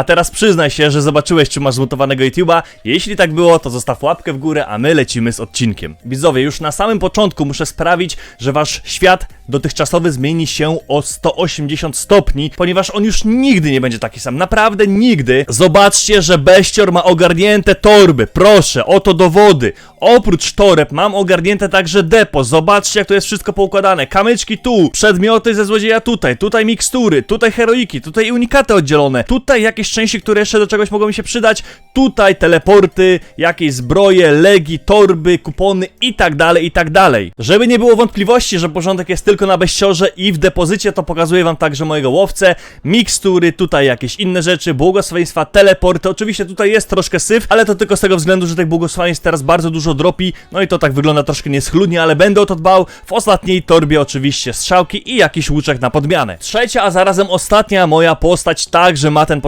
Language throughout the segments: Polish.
A teraz przyznaj się, że zobaczyłeś, czy masz zmutowanego YouTube'a. Jeśli tak było, to zostaw łapkę w górę, a my lecimy z odcinkiem. Widzowie, już na samym początku muszę sprawić, że wasz świat dotychczasowy zmieni się o 180 stopni, ponieważ on już nigdy nie będzie taki sam. Naprawdę nigdy. Zobaczcie, że Beścior ma ogarnięte torby. Proszę, oto dowody. Oprócz toreb mam ogarnięte także depo. Zobaczcie, jak to jest wszystko poukładane. Kamyczki tu, przedmioty ze złodzieja tutaj, tutaj mikstury, tutaj heroiki, tutaj unikaty oddzielone, tutaj jakieś części, które jeszcze do czegoś mogą mi się przydać, tutaj teleporty, jakieś zbroje, legi, torby, kupony i tak dalej, i tak dalej. Żeby nie było wątpliwości, że porządek jest tylko na beściorze i w depozycie, to pokazuję wam także mojego łowcę, mikstury, tutaj jakieś inne rzeczy, błogosławieństwa, teleporty. Oczywiście tutaj jest troszkę syf, ale to tylko z tego względu, że tych błogosławieństw teraz bardzo dużo dropi, no i to tak wygląda troszkę nieschludnie, ale będę o to dbał. W ostatniej torbie oczywiście strzałki i jakiś łuczek na podmianę. Trzecia, a zarazem ostatnia moja postać także ma ten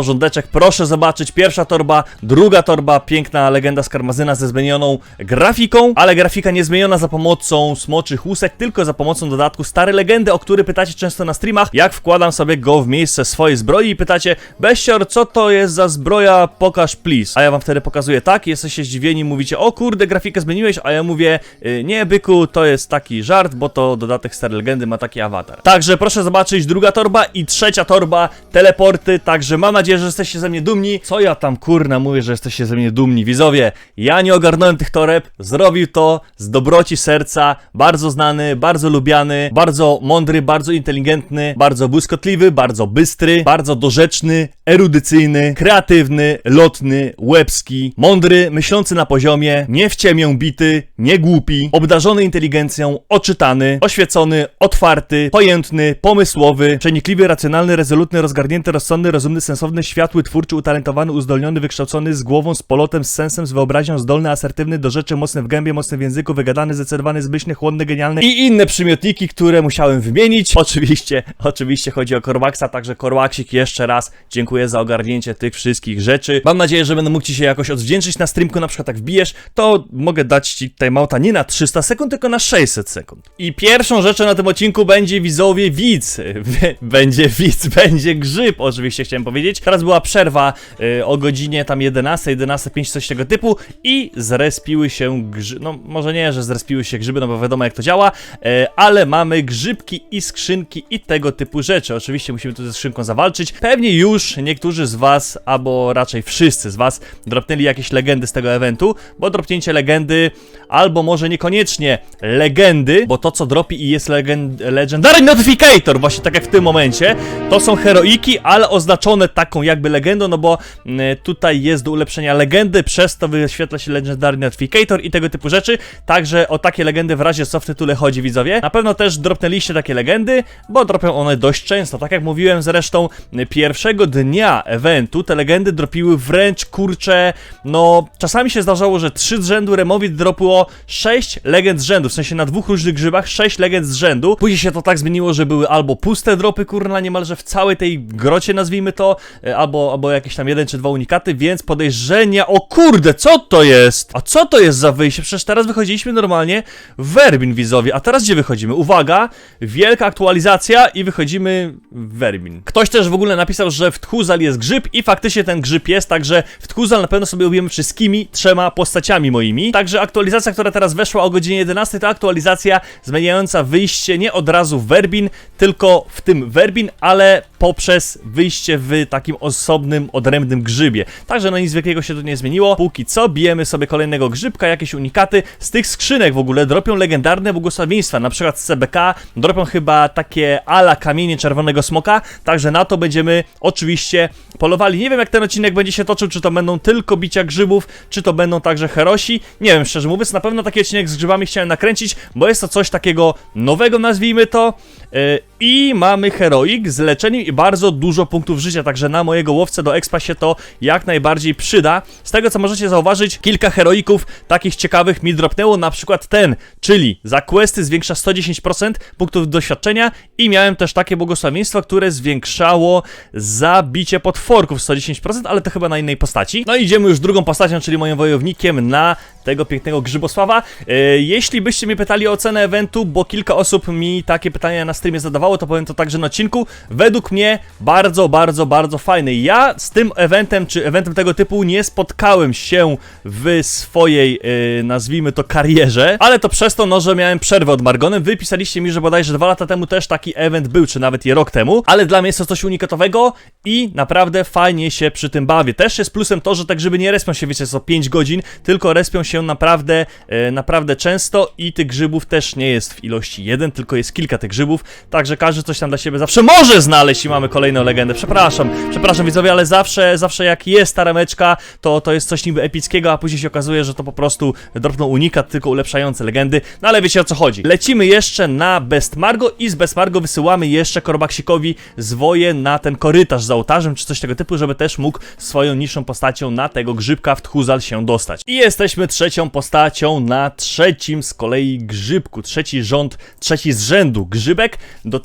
Proszę zobaczyć, pierwsza torba, druga torba, piękna legenda z Karmazyna ze zmienioną grafiką, ale grafika nie zmieniona za pomocą smoczych łusek, tylko za pomocą dodatku Stare Legendy, o który pytacie często na streamach, jak wkładam sobie go w miejsce swojej zbroi i pytacie, Bestior, co to jest za zbroja, pokaż please. A ja wam wtedy pokazuję tak, jesteście zdziwieni, mówicie, o kurde, grafikę zmieniłeś, a ja mówię, y, nie byku, to jest taki żart, bo to dodatek Stare Legendy ma taki awatar. Także proszę zobaczyć, druga torba i trzecia torba, teleporty, także mam nadzieję, że jesteście ze mnie dumni. Co ja tam kurna mówię, że jesteście ze mnie dumni, widzowie? Ja nie ogarnąłem tych toreb, zrobił to z dobroci serca, bardzo znany, bardzo lubiany, bardzo mądry, bardzo inteligentny, bardzo błyskotliwy, bardzo bystry, bardzo dorzeczny, erudycyjny, kreatywny, lotny, łebski, mądry, myślący na poziomie, nie w ciemię bity, nie głupi, obdarzony inteligencją, oczytany, oświecony, otwarty, pojętny, pomysłowy, przenikliwy, racjonalny, rezolutny, rozgarnięty, rozsądny, rozumny, sensowny, światły, twórczy, utalentowany, uzdolniony, wykształcony, z głową, z polotem, z sensem, z wyobraźnią, zdolny, asertywny, do rzeczy, mocny w gębie, mocny w języku, wygadany, zdecydowany, zbyśny, chłodny, genialny i inne przymiotniki, które musiałem wymienić. Oczywiście, oczywiście chodzi o Korwaxa, także Korwaxik jeszcze raz dziękuję za ogarnięcie tych wszystkich rzeczy. Mam nadzieję, że będę mógł Ci się jakoś odwdzięczyć na streamku, na przykład tak wbijesz, to mogę dać Ci tutaj małta nie na 300 sekund, tylko na 600 sekund. I pierwszą rzeczą na tym odcinku będzie widzowie widz. będzie widz, będzie grzyb, oczywiście chciałem powiedzieć. Teraz była przerwa y, o godzinie tam 11, 11.05, coś tego typu i zrespiły się grzyby, no może nie, że zrespiły się grzyby, no bo wiadomo jak to działa, e, ale mamy grzybki i skrzynki i tego typu rzeczy. Oczywiście musimy tu ze skrzynką zawalczyć. Pewnie już niektórzy z was, albo raczej wszyscy z was, dropnęli jakieś legendy z tego eventu, bo dropnięcie legendy, albo może niekoniecznie legendy, bo to co dropi i jest legend, Legendary Notificator, właśnie tak jak w tym momencie, to są heroiki, ale oznaczone taką jakby legendą, no bo mm, tutaj jest do ulepszenia legendy, przez to wyświetla się Legendary Notificator i tego typu rzeczy, także o takie legendy w razie co w tytule chodzi widzowie. Na pewno też dropnęliście takie legendy, bo dropią one dość często, tak jak mówiłem zresztą pierwszego dnia eventu, te legendy dropiły wręcz kurcze, no czasami się zdarzało, że 3 z rzędu Remowit dropło 6 legend z rzędu, w sensie na dwóch różnych grzybach 6 legend z rzędu. Później się to tak zmieniło, że były albo puste dropy, kurna, niemalże w całej tej grocie, nazwijmy to, e, albo, albo jakieś tam jeden czy dwa unikaty, więc podejrzenia, o kurde, co to jest? A co to jest za wyjście? Przecież teraz wychodziliśmy normalnie w Werbin, widzowie, a teraz gdzie wychodzimy? Uwaga, wielka aktualizacja i wychodzimy w Werbin. Ktoś też w ogóle napisał, że w Tchuzal jest grzyb i faktycznie ten grzyb jest, także w Tchuzal na pewno sobie ubijemy wszystkimi trzema postaciami moimi. Także aktualizacja, która teraz weszła o godzinie 11, to aktualizacja zmieniająca wyjście nie od razu w Werbin, tylko w tym Werbin, ale poprzez wyjście w takim osobnym, odrębnym grzybie. Także no nic wielkiego się tu nie zmieniło. Póki co bijemy sobie kolejnego grzybka, jakieś unikaty. Z tych skrzynek w ogóle dropią legendarne błogosławieństwa, na przykład z CBK dropią chyba takie ala kamienie czerwonego smoka, także na to będziemy oczywiście polowali. Nie wiem jak ten odcinek będzie się toczył, czy to będą tylko bicia grzybów, czy to będą także herosi. Nie wiem, szczerze mówiąc, na pewno taki odcinek z grzybami chciałem nakręcić, bo jest to coś takiego nowego, nazwijmy to. Yy, I mamy heroik z leczeniem i bardzo dużo punktów życia, także na mojego łowcę do expa się to jak najbardziej przyda. Z tego co możecie zauważyć, kilka heroików takich ciekawych mi dropnęło, na przykład ten, czyli za questy zwiększa 110% punktów doświadczenia i miałem też takie błogosławieństwo, które zwiększało zabicie potworków 110%, ale to chyba na innej postaci. No i idziemy już drugą postacią, czyli moim wojownikiem na tego pięknego Grzybosława. E, jeśli byście mnie pytali o cenę eventu, bo kilka osób mi takie pytania na streamie zadawało, to powiem to także na odcinku. Według mnie bardzo, bardzo, bardzo fajny. Ja z tym eventem, czy eventem tego typu nie spotkałem się w swojej, yy, nazwijmy to, karierze, ale to przez to, no, że miałem przerwę od Margonem. Wy pisaliście mi, że bodajże dwa lata temu też taki event był, czy nawet i rok temu, ale dla mnie jest to coś unikatowego i naprawdę fajnie się przy tym bawię. Też jest plusem to, że tak grzyby nie respią się, wiecie, co 5 godzin, tylko respią się naprawdę, e, naprawdę często i tych grzybów też nie jest w ilości jeden, tylko jest kilka tych grzybów, także każdy coś tam dla siebie zawsze może znaleźć i mamy kolejną legendę. Przepraszam, przepraszam widzowie, ale zawsze, zawsze jak jest ta remeczka, to, to jest coś niby epickiego, a później się okazuje, że to po prostu dropną unikat, tylko ulepszające legendy, no ale wiecie o co chodzi. Lecimy jeszcze na Best Margo i z Best Margo wysyłamy jeszcze Korbaksikowi zwoje na ten korytarz za ołtarzem, czy coś tego typu, żeby też mógł swoją niższą postacią na tego grzybka w Tchuzal się dostać. I jesteśmy trzecią postacią na trzecim z kolei grzybku, trzeci rząd, trzeci z rzędu grzybek.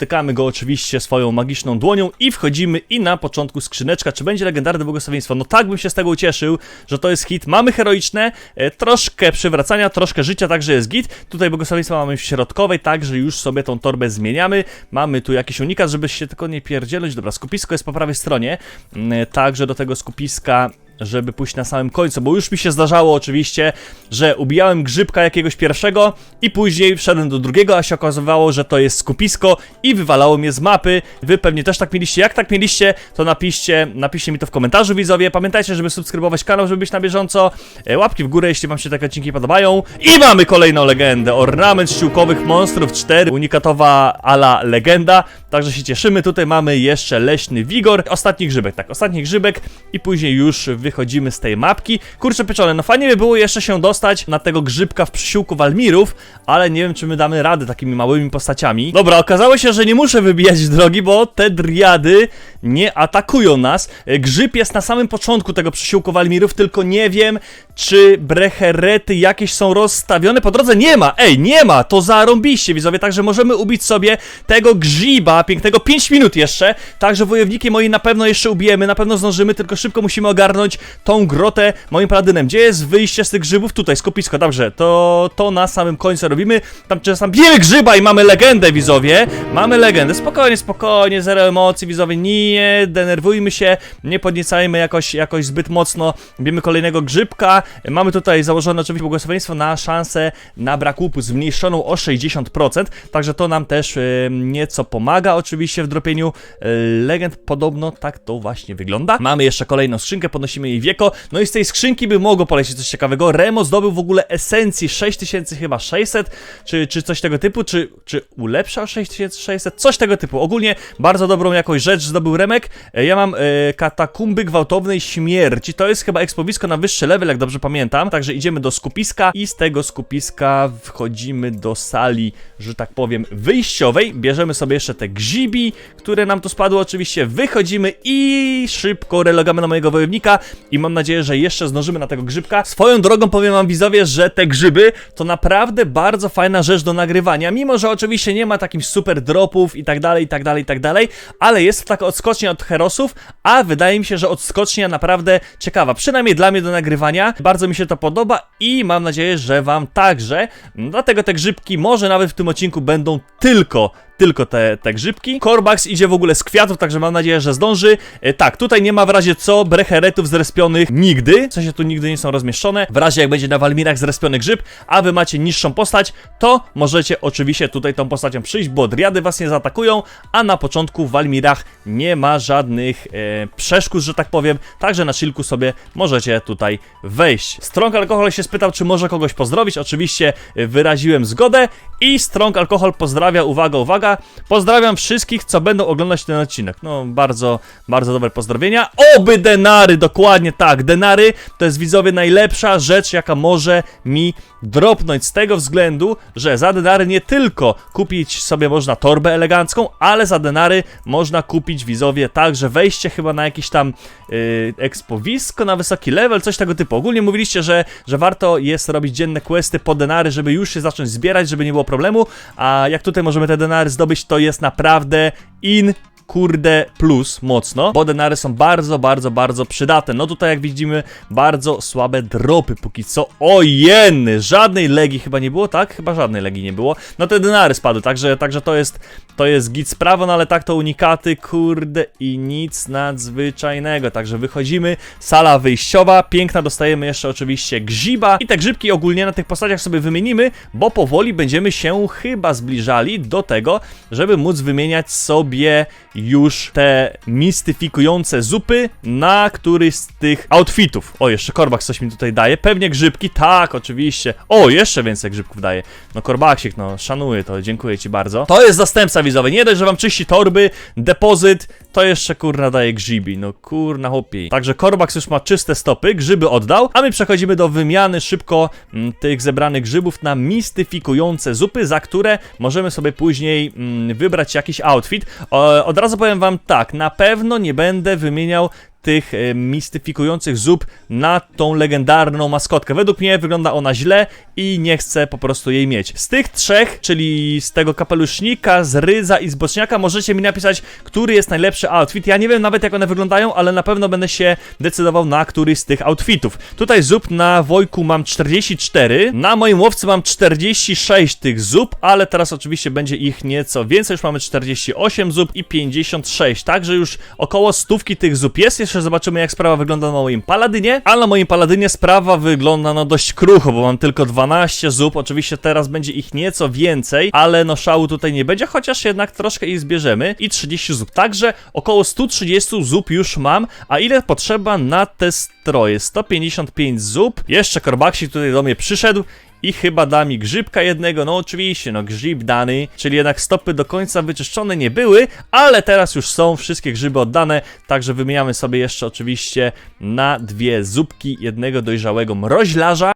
Dotykamy go oczywiście swoją magiczną dłonią i wchodzimy i na początku skrzyneczka, czy będzie legendarne błogosławieństwo. No tak bym się z tego ucieszył, że to jest hit. Mamy heroiczne, e, troszkę przywracania, troszkę życia, także jest git. Tutaj błogosławieństwo mamy w środkowej, także już sobie tą torbę zmieniamy. Mamy tu jakiś unikat, żeby się tylko nie pierdzielać. Dobra, skupisko jest po prawej stronie, Mm, także do tego skupiska żeby pójść na samym końcu, bo już mi się zdarzało oczywiście, że ubijałem grzybka jakiegoś pierwszego i później wszedłem do drugiego, a się okazywało, że to jest skupisko i wywalało mnie z mapy. Wy pewnie też tak mieliście. Jak tak mieliście, to napiszcie, napiszcie mi to w komentarzu widzowie. Pamiętajcie, żeby subskrybować kanał, żeby być na bieżąco. E, Łapki w górę, jeśli wam się takie odcinki podobają. I mamy kolejną legendę. Ornament ściółkowych monstrów 4. Unikatowa ala legenda. Także się cieszymy. Tutaj mamy jeszcze leśny wigor. Ostatni grzybek, tak, ostatni grzybek i później już wychodzimy z tej mapki. Kurczę pieczone, no fajnie by było jeszcze się dostać na tego grzybka w przysiłku Walmirów, ale nie wiem, czy my damy radę takimi małymi postaciami. Dobra, okazało się, że nie muszę wybijać drogi, bo te driady nie atakują nas. Grzyb jest na samym początku tego przysiłku Walmirów, tylko nie wiem, czy brecherety jakieś są rozstawione po drodze. Nie ma, ej, nie ma, to zarąbiście, widzowie, także możemy ubić sobie tego grzyba, pięknego, 5 minut jeszcze, także wojowniki moi na pewno jeszcze ubijemy, na pewno zdążymy, tylko szybko musimy ogarnąć tą grotę moim paladynem. Gdzie jest wyjście z tych grzybów? Tutaj, skupisko, dobrze, to, to na samym końcu robimy, tam czasem bijemy grzyba i mamy legendę, widzowie, mamy legendę, spokojnie, spokojnie, zero emocji, widzowie, nie denerwujmy się, nie podniecajmy jakoś, jakoś zbyt mocno, bijemy kolejnego grzybka, mamy tutaj założone oczywiście błogosławieństwo na szansę na brak łupu zmniejszoną o 60%, także to nam też y, nieco pomaga oczywiście w dropieniu y, legend, podobno tak to właśnie wygląda. Mamy jeszcze kolejną skrzynkę, podnosimy jej wieko, no i z tej skrzynki by mogło polecieć coś ciekawego, Remo zdobył w ogóle esencji 6600 chyba 600, czy, czy coś tego typu, czy, czy ulepszał 6600, coś tego typu, ogólnie bardzo dobrą jakąś rzecz zdobył Remek, E, ja mam e, katakumby gwałtownej śmierci, to jest chyba ekspowisko na wyższy level, jak dobrze pamiętam, także idziemy do skupiska i z tego skupiska wchodzimy do sali, że tak powiem, wyjściowej, bierzemy sobie jeszcze te grzybi, które nam tu spadły oczywiście, wychodzimy i szybko relogamy na mojego wojownika. I mam nadzieję, że jeszcze zdążymy na tego grzybka. Swoją drogą powiem wam widzowie, że te grzyby to naprawdę bardzo fajna rzecz do nagrywania, mimo że oczywiście nie ma takich super dropów i tak dalej, i tak dalej, i tak dalej, ale jest taka odskocznia od herosów, a wydaje mi się, że odskocznia naprawdę ciekawa, przynajmniej dla mnie do nagrywania, bardzo mi się to podoba i mam nadzieję, że wam także, dlatego te grzybki może nawet w tym odcinku będą tylko tylko te, te grzybki. Korbax idzie w ogóle z kwiatów, także mam nadzieję, że zdąży. E, tak, tutaj nie ma w razie co brecheretów zrespionych nigdy, w sensie tu nigdy nie są rozmieszczone. W razie jak będzie na Walmirach zrespiony grzyb, a wy macie niższą postać, to możecie oczywiście tutaj tą postacią przyjść, bo driady was nie zaatakują, a na początku w Walmirach nie ma żadnych e, przeszkód, że tak powiem, także na chillku sobie możecie tutaj wejść. Strong Alkohol się spytał, czy może kogoś pozdrowić, oczywiście wyraziłem zgodę i Strong Alkohol pozdrawia, uwaga, uwaga, Pozdrawiam wszystkich, co będą oglądać ten odcinek. No, bardzo, bardzo dobre pozdrowienia. Oby denary, dokładnie tak. Denary to jest widzowie najlepsza rzecz, jaka może mi dropnąć z tego względu, że za denary nie tylko kupić sobie można torbę elegancką, ale za denary można kupić widzowie także wejście chyba na jakiś tam yy, ekspowisko na wysoki level, coś tego typu. Ogólnie mówiliście, że, że warto jest robić dzienne questy po denary, żeby już się zacząć zbierać, żeby nie było problemu, a jak tutaj możemy te denary zdobyć, to jest naprawdę in kurde plus mocno, bo denary są bardzo, bardzo, bardzo przydatne. No tutaj jak widzimy, bardzo słabe dropy póki co. O jeny, żadnej legi chyba nie było, tak? Chyba żadnej legi nie było. No te denary spadły, także, także to jest, to jest git sprawa, no ale tak to unikaty, kurde i nic nadzwyczajnego. Także wychodzimy, sala wyjściowa, piękna, dostajemy jeszcze oczywiście grzyba i te grzybki ogólnie na tych postaciach sobie wymienimy, bo powoli będziemy się chyba zbliżali do tego, żeby móc wymieniać sobie już te mistyfikujące zupy na któryś z tych outfitów. O, jeszcze Korbak coś mi tutaj daje. Pewnie grzybki, tak, oczywiście. O, jeszcze więcej grzybków daje. No Korbaksik, no szanuję to, dziękuję ci bardzo. To jest zastępca wizowy. Nie dość, że wam czyści torby, depozyt, to jeszcze kurna daje grzybi. No kurna chłopie. Także Korbaks już ma czyste stopy, grzyby oddał, a my przechodzimy do wymiany szybko mm, tych zebranych grzybów na mistyfikujące zupy, za które możemy sobie później mm, wybrać jakiś outfit. O, od razu powiem wam tak, na pewno nie będę wymieniał tych e, mistyfikujących zup na tą legendarną maskotkę. Według mnie wygląda ona źle i nie chcę po prostu jej mieć. Z tych trzech, czyli z tego kapelusznika, z rydza i z boczniaka, możecie mi napisać, który jest najlepszy outfit. Ja nie wiem nawet jak one wyglądają, ale na pewno będę się decydował na któryś z tych outfitów. Tutaj zup na Wojku mam 44, na moim łowcy mam 46 tych zup, ale teraz oczywiście będzie ich nieco więcej. Już mamy 48 zup i 56, także już około stówki tych zup jest. Jeszcze zobaczymy jak sprawa wygląda na moim paladynie, ale na moim paladynie sprawa wygląda no dość krucho, bo mam tylko 12 zup. Oczywiście teraz będzie ich nieco więcej, ale no szału tutaj nie będzie, chociaż jednak troszkę ich zbierzemy i 30 zup. Także około 130 zup już mam, a ile potrzeba na te stroje? 155 zup. Jeszcze Korbaksik tutaj do mnie przyszedł i chyba da mi grzybka jednego, no oczywiście, no grzyb dany, czyli jednak stopy do końca wyczyszczone nie były, ale teraz już są wszystkie grzyby oddane, także wymieniamy sobie jeszcze oczywiście na dwie zupki jednego dojrzałego mroźlarza.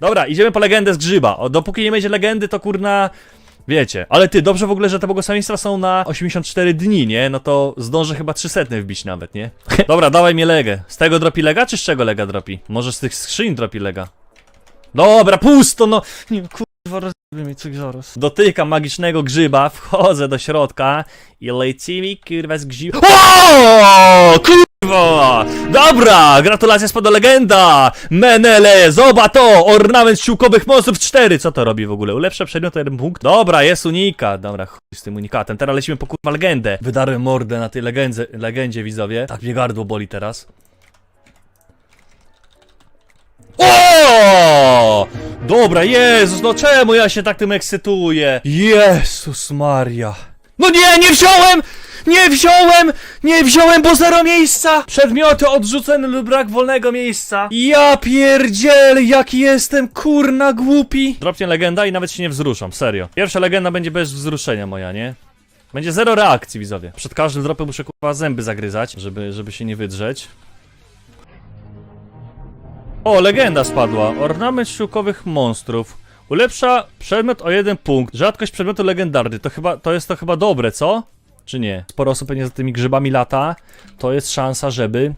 Dobra, idziemy po legendę z grzyba, o, dopóki nie będzie legendy, to kurna... Wiecie, ale ty, dobrze w ogóle, że te błogosławieństwa są na 84 dni, nie? No to zdążę chyba 300 wbić nawet, nie? Dobra, dawaj mi legę. Z tego dropi lega, czy z czego lega dropi? Może z tych skrzyń dropi lega? Dobra, pusto, no! Nie, kurwa, rozjebie mi coś zaraz. Dotykam magicznego grzyba, wchodzę do środka i lecimy, kurwa, z grzyba. O, kurwa! Dobra, gratulacje spada legenda! Menele, zobacz to! Ornament siłkowych monstrów 4! Co to robi w ogóle? Ulepsza przedmiot jeden punkt? Dobra, jest unikat. Dobra, chuj z tym unikatem. Teraz lecimy po kurwa legendę. Wydarłem mordę na tej legendzie, legendzie widzowie. Tak mnie gardło boli teraz. O! Dobra, Jezus, no czemu ja się tak tym ekscytuję? Jezus Maria. No nie, nie wziąłem! Nie wziąłem! Nie wziąłem, bo zero miejsca! Przedmioty odrzucone lub brak wolnego miejsca. Ja pierdzielę, jaki jestem kurna głupi. Dropnie legenda i nawet się nie wzruszam, serio. Pierwsza legenda będzie bez wzruszenia moja, nie? Będzie zero reakcji, widzowie. Przed każdym dropem muszę kurwa zęby zagryzać, żeby, żeby się nie wydrzeć. O, legenda spadła. Ornament siłkowych monstrów. Ulepsza przedmiot o jeden punkt. Rzadkość przedmiotu legendarny. To chyba, to jest to chyba dobre, co? Czy nie? Sporo osób pewnie za tymi grzybami lata. To jest szansa, żeby...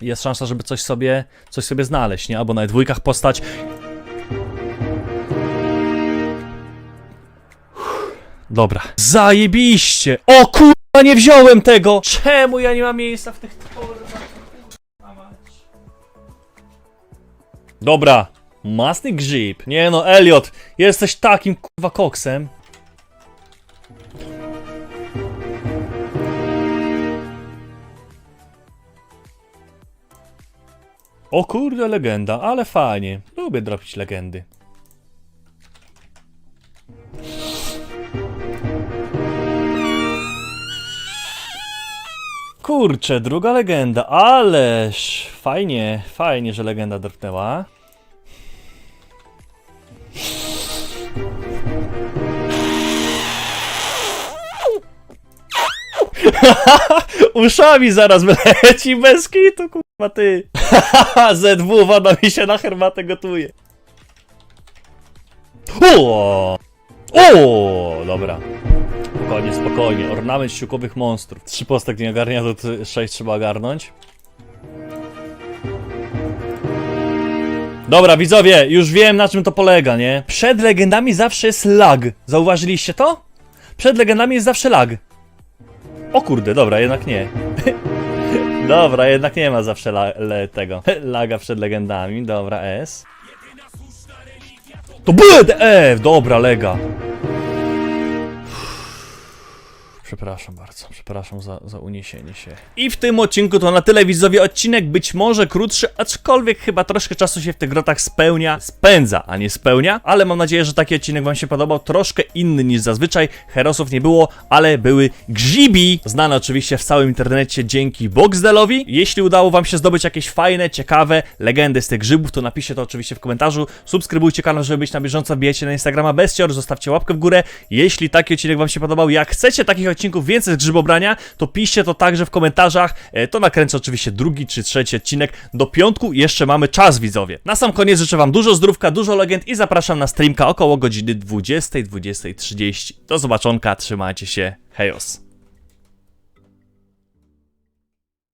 Jest szansa, żeby coś sobie, coś sobie znaleźć, nie? Albo na dwójkach postać. Dobra. Zajebiście! O kurwa, nie wziąłem tego! Czemu ja nie mam miejsca w tych Dobra. Masny grzyb. Nie no, Elliot, jesteś takim kurwa koksem. O kurde, legenda, ale fajnie. Lubię dropić legendy. Kurczę, druga legenda, ależ fajnie, fajnie, że legenda drpnęła. Uszami zaraz wyleci bez kitu, kurwa ty. ZW, woda mi się na herbatę gotuje. O! O! Dobra. Spokojnie, spokojnie. Ornament siłkowych monstrów. Trzy postek nie ogarnia, to sześć trzeba ogarnąć. Dobra, widzowie, już wiem na czym to polega, nie? Przed legendami zawsze jest lag. Zauważyliście to? Przed legendami jest zawsze lag. O kurde, dobra, jednak nie. dobra, jednak nie ma zawsze la, le, tego. Laga przed legendami. Dobra, S. To BDF! E, Dobra, lega. Przepraszam bardzo, przepraszam za, za uniesienie się. I w tym odcinku to na tyle widzowie, odcinek być może krótszy, aczkolwiek chyba troszkę czasu się w tych grotach spełnia, spędza, a nie spełnia, ale mam nadzieję, że taki odcinek wam się podobał, troszkę inny niż zazwyczaj, herosów nie było, ale były grzybi, znane oczywiście w całym internecie dzięki Boxdelowi. Jeśli udało wam się zdobyć jakieś fajne, ciekawe legendy z tych grzybów, to napiszcie to oczywiście w komentarzu, subskrybujcie kanał, żeby być na bieżąco, wbijajcie na Instagrama. Bestior, zostawcie łapkę w górę, jeśli taki odcinek wam się podobał, jak chcecie takich odcinków więcej z grzybobrania, to piszcie to także w komentarzach. E, To nakręcę oczywiście drugi czy trzeci odcinek. Do piątku jeszcze mamy czas, widzowie. Na sam koniec życzę wam dużo zdrówka, dużo legend i zapraszam na streamka około godziny 20, 20.30. Do zobaczonka, trzymajcie się, hejos.